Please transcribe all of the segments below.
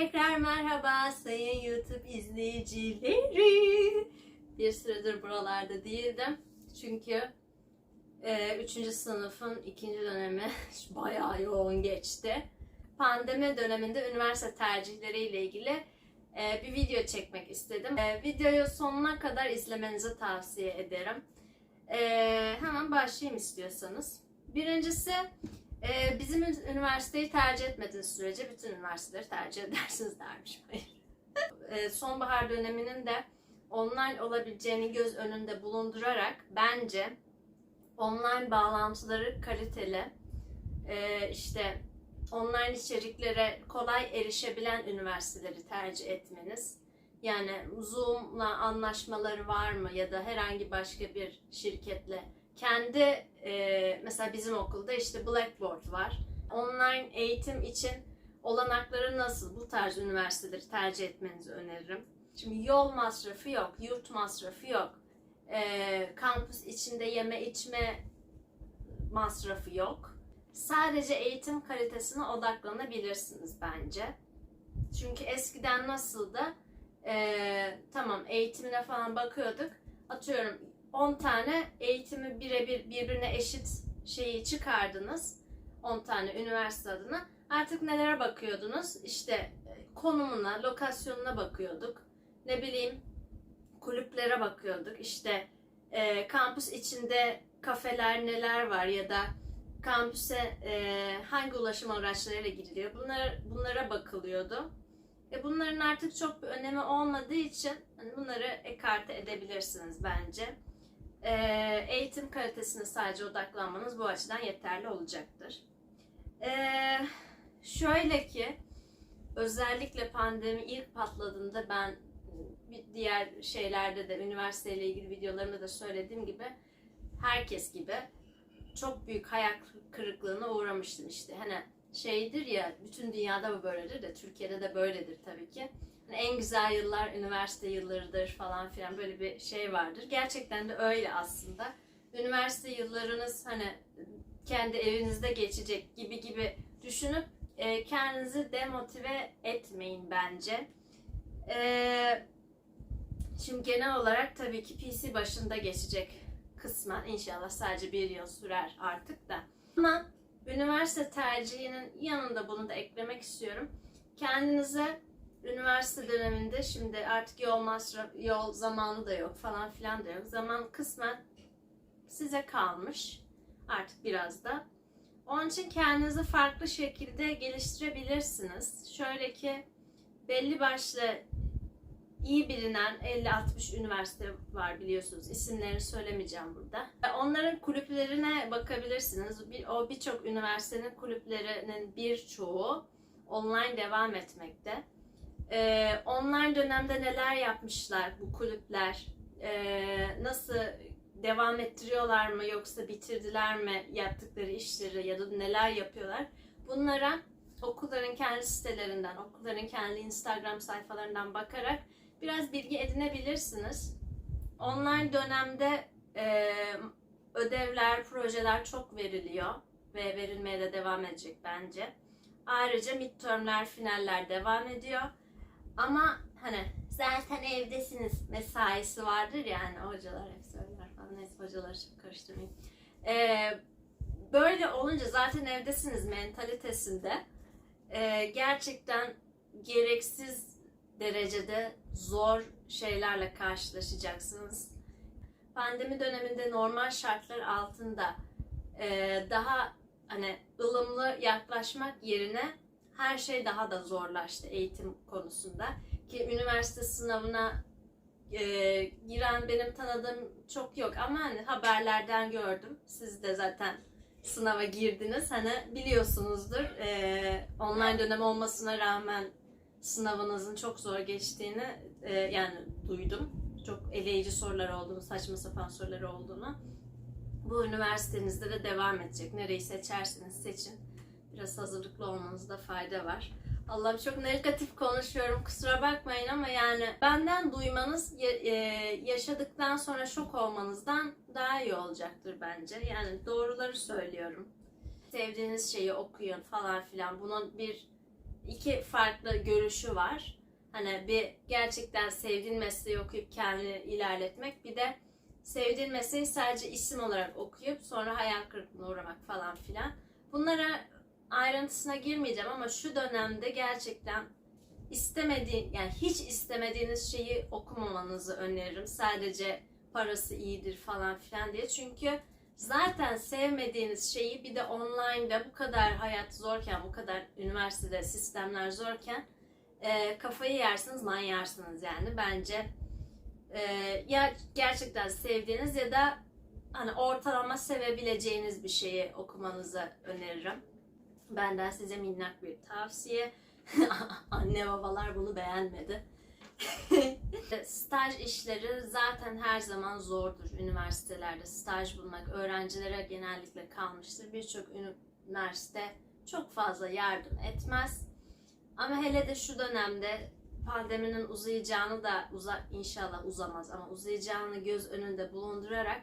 Tekrar merhaba sayın YouTube izleyicileri. Bir süredir buralarda değildim. Çünkü 3. sınıfın ikinci dönemi bayağı yoğun geçti. Pandemi döneminde üniversite tercihleriyle ilgili e, bir video çekmek istedim. E, videoyu sonuna kadar izlemenizi tavsiye ederim. E, hemen başlayayım istiyorsanız. Birincisi ee, bizim üniversiteyi tercih etmediğiniz sürece bütün üniversiteleri tercih edersiniz dermiş. Ee, sonbahar döneminin de online olabileceğini göz önünde bulundurarak bence online bağlantıları kaliteli, e, işte online içeriklere kolay erişebilen üniversiteleri tercih etmeniz. Yani Zoom'la anlaşmaları var mı ya da herhangi başka bir şirketle kendi e, mesela bizim okulda işte Blackboard var. Online eğitim için olanakları nasıl bu tarz üniversiteleri tercih etmenizi öneririm. Şimdi yol masrafı yok, yurt masrafı yok. E, kampüs içinde yeme içme masrafı yok. Sadece eğitim kalitesine odaklanabilirsiniz bence. Çünkü eskiden nasıldı? E, tamam eğitimine falan bakıyorduk. Atıyorum 10 tane eğitimi birebir birbirine eşit şeyi çıkardınız. 10 tane üniversite adına. Artık nelere bakıyordunuz? İşte e, konumuna, lokasyonuna bakıyorduk. Ne bileyim kulüplere bakıyorduk. İşte e, kampüs içinde kafeler neler var ya da kampüse e, hangi ulaşım araçlarıyla gidiliyor. Bunlara, bunlara bakılıyordu. E bunların artık çok bir önemi olmadığı için hani bunları ekarte edebilirsiniz bence e, eğitim kalitesine sadece odaklanmanız bu açıdan yeterli olacaktır. E, şöyle ki özellikle pandemi ilk patladığında ben diğer şeylerde de üniversiteyle ilgili videolarımda da söylediğim gibi herkes gibi çok büyük hayal kırıklığına uğramıştım işte. Hani şeydir ya bütün dünyada bu böyledir de Türkiye'de de böyledir tabii ki en güzel yıllar üniversite yıllarıdır falan filan böyle bir şey vardır. Gerçekten de öyle aslında. Üniversite yıllarınız hani kendi evinizde geçecek gibi gibi düşünüp e, kendinizi demotive etmeyin bence. E, şimdi genel olarak tabii ki PC başında geçecek kısmen inşallah sadece bir yıl sürer artık da. Ama üniversite tercihinin yanında bunu da eklemek istiyorum. Kendinize üniversite döneminde şimdi artık yol masraf, yol zamanı da yok falan filan da yok. Zaman kısmen size kalmış artık biraz da. Onun için kendinizi farklı şekilde geliştirebilirsiniz. Şöyle ki belli başlı iyi bilinen 50-60 üniversite var biliyorsunuz. İsimlerini söylemeyeceğim burada. Onların kulüplerine bakabilirsiniz. O birçok üniversitenin kulüplerinin birçoğu online devam etmekte. Ee, online dönemde neler yapmışlar bu kulüpler? Ee, nasıl devam ettiriyorlar mı yoksa bitirdiler mi yaptıkları işleri ya da neler yapıyorlar? Bunlara okulların kendi sitelerinden, okulların kendi Instagram sayfalarından bakarak biraz bilgi edinebilirsiniz. Online dönemde e, ödevler, projeler çok veriliyor ve verilmeye de devam edecek bence. Ayrıca midtermler, finaller devam ediyor. Ama hani zaten evdesiniz mesaisi vardır yani hocalar hep söyler falan. Neyse hocaları şimdi karıştırmayayım. Ee, böyle olunca zaten evdesiniz mentalitesinde e, gerçekten gereksiz derecede zor şeylerle karşılaşacaksınız. Pandemi döneminde normal şartlar altında e, daha hani ılımlı yaklaşmak yerine her şey daha da zorlaştı eğitim konusunda. Ki üniversite sınavına e, giren benim tanıdığım çok yok ama hani haberlerden gördüm. Siz de zaten sınava girdiniz. Hani biliyorsunuzdur e, online dönem olmasına rağmen sınavınızın çok zor geçtiğini e, yani duydum. Çok eleyici sorular olduğunu, saçma sapan sorular olduğunu. Bu üniversitenizde de devam edecek. Nereyi seçerseniz seçin biraz hazırlıklı olmanızda fayda var. Allah'ım çok negatif konuşuyorum kusura bakmayın ama yani benden duymanız e, yaşadıktan sonra şok olmanızdan daha iyi olacaktır bence. Yani doğruları söylüyorum. Sevdiğiniz şeyi okuyun falan filan. Bunun bir iki farklı görüşü var. Hani bir gerçekten sevdiğin mesleği okuyup kendini ilerletmek bir de sevdiğin mesleği sadece isim olarak okuyup sonra hayal kırıklığına uğramak falan filan. Bunlara ayrıntısına girmeyeceğim ama şu dönemde gerçekten istemediğin yani hiç istemediğiniz şeyi okumamanızı öneririm. Sadece parası iyidir falan filan diye. Çünkü zaten sevmediğiniz şeyi bir de online'da bu kadar hayat zorken, bu kadar üniversitede sistemler zorken e, kafayı yersiniz, manyarsınız yani. Bence e, ya gerçekten sevdiğiniz ya da hani ortalama sevebileceğiniz bir şeyi okumanızı öneririm. Benden size minnak bir tavsiye. Anne babalar bunu beğenmedi. Staj işleri zaten her zaman zordur üniversitelerde. Staj bulmak öğrencilere genellikle kalmıştır. Birçok üniversite çok fazla yardım etmez. Ama hele de şu dönemde pandeminin uzayacağını da uza, inşallah uzamaz ama uzayacağını göz önünde bulundurarak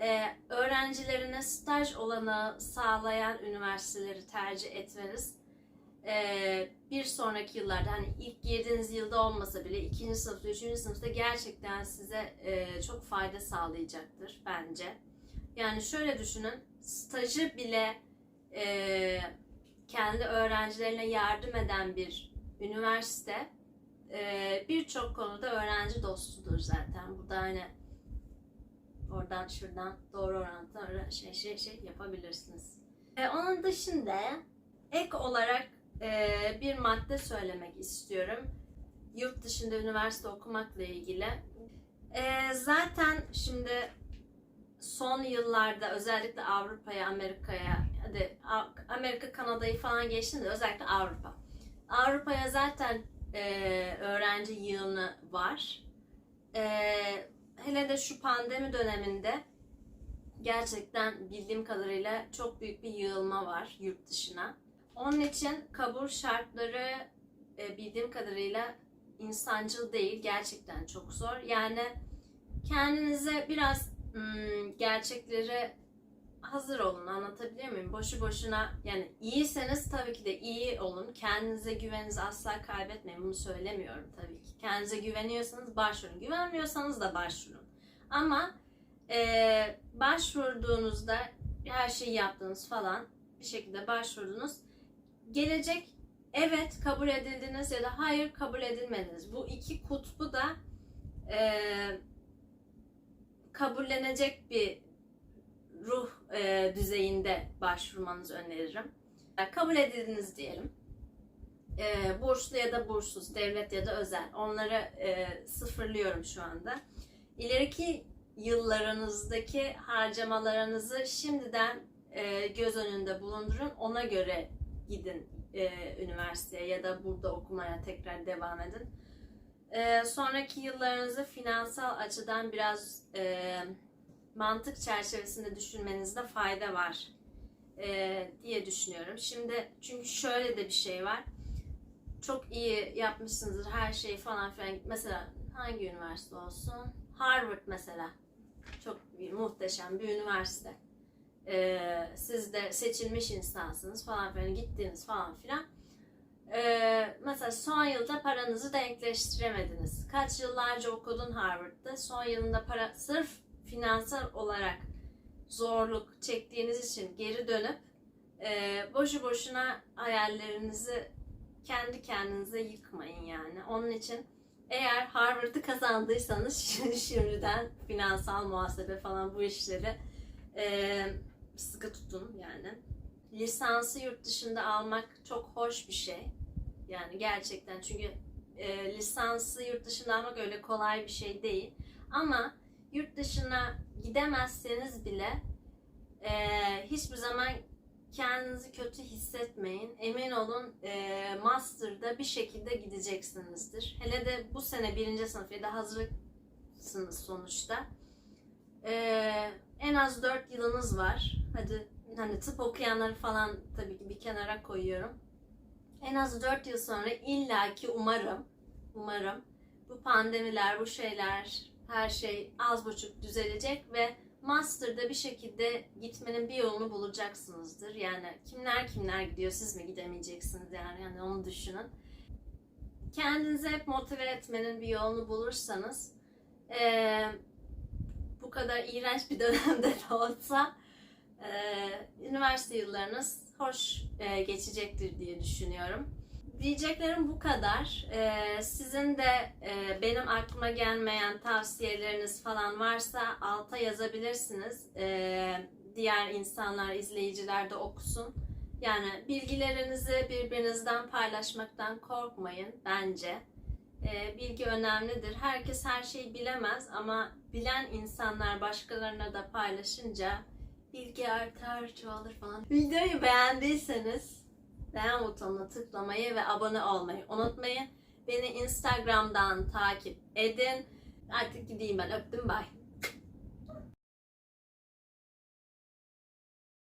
e, öğrencilerine staj olanağı sağlayan üniversiteleri tercih etmeniz e, bir sonraki yıllarda hani ilk girdiğiniz yılda olmasa bile ikinci sınıfta, üçüncü sınıfta gerçekten size e, çok fayda sağlayacaktır bence. Yani şöyle düşünün, stajı bile e, kendi öğrencilerine yardım eden bir üniversite birçok konuda öğrenci dostudur zaten. Bu da hani oradan şuradan doğru orantılı şey şey şey yapabilirsiniz. E, onun dışında ek olarak e, bir madde söylemek istiyorum. Yurt dışında üniversite okumakla ilgili. E, zaten şimdi son yıllarda özellikle Avrupa'ya, Amerika'ya, hadi Amerika, Kanada'yı falan geçtim de özellikle Avrupa. Avrupa'ya zaten e, öğrenci yığını var. E, hele de şu pandemi döneminde gerçekten bildiğim kadarıyla çok büyük bir yığılma var yurt dışına. Onun için kabul şartları e, bildiğim kadarıyla insancıl değil. Gerçekten çok zor. Yani kendinize biraz hmm, gerçekleri hazır olun. Anlatabiliyor muyum? Boşu boşuna yani iyiyseniz tabii ki de iyi olun. Kendinize güveninizi asla kaybetmeyin. Bunu söylemiyorum tabii ki. Kendinize güveniyorsanız başvurun. Güvenmiyorsanız da başvurun. Ama e, başvurduğunuzda her şeyi yaptınız falan bir şekilde başvurdunuz. Gelecek evet kabul edildiniz ya da hayır kabul edilmediniz. Bu iki kutbu da e, kabullenecek bir e, düzeyinde başvurmanızı öneririm. Yani kabul edildiniz diyelim. E, burslu ya da burssuz, devlet ya da özel. Onları e, sıfırlıyorum şu anda. İleriki yıllarınızdaki harcamalarınızı şimdiden e, göz önünde bulundurun. Ona göre gidin e, üniversiteye ya da burada okumaya tekrar devam edin. E, sonraki yıllarınızı finansal açıdan biraz e, mantık çerçevesinde düşünmenizde fayda var e, diye düşünüyorum. Şimdi çünkü şöyle de bir şey var. Çok iyi yapmışsınızdır her şeyi falan filan. Mesela hangi üniversite olsun? Harvard mesela. Çok bir, muhteşem bir üniversite. Ee, siz de seçilmiş insansınız falan filan gittiniz falan filan. Ee, mesela son yılda paranızı denkleştiremediniz. Kaç yıllarca okudun Harvard'da. Son yılında para sırf finansal olarak zorluk çektiğiniz için geri dönüp e, boşu boşuna hayallerinizi kendi kendinize yıkmayın yani. Onun için eğer Harvard'ı kazandıysanız şimdiden finansal muhasebe falan bu işleri e, sıkı tutun yani. Lisansı yurt dışında almak çok hoş bir şey. Yani gerçekten çünkü e, lisansı yurt dışında almak öyle kolay bir şey değil. Ama yurt dışına gidemezseniz bile e, hiçbir zaman kendinizi kötü hissetmeyin. Emin olun e, master'da bir şekilde gideceksinizdir. Hele de bu sene birinci sınıf ya da hazırsınız sonuçta. E, en az 4 yılınız var. Hadi hani tıp okuyanları falan tabii ki bir kenara koyuyorum. En az 4 yıl sonra illaki umarım umarım bu pandemiler, bu şeyler, her şey az buçuk düzelecek ve master'da bir şekilde gitmenin bir yolunu bulacaksınızdır. Yani kimler kimler gidiyor siz mi gidemeyeceksiniz yani, yani onu düşünün. Kendinizi hep motive etmenin bir yolunu bulursanız eee, bu kadar iğrenç bir dönemde de olsa eee, üniversite yıllarınız hoş eee, geçecektir diye düşünüyorum. Diyeceklerim bu kadar. Ee, sizin de e, benim aklıma gelmeyen tavsiyeleriniz falan varsa alta yazabilirsiniz. Ee, diğer insanlar, izleyiciler de okusun. Yani bilgilerinizi birbirinizden paylaşmaktan korkmayın bence. Ee, bilgi önemlidir. Herkes her şeyi bilemez ama bilen insanlar başkalarına da paylaşınca bilgi artar, çoğalır falan. Videoyu beğendiyseniz beğen butonuna tıklamayı ve abone olmayı unutmayın. Beni Instagram'dan takip edin. Artık gideyim ben. Öptüm. Bye.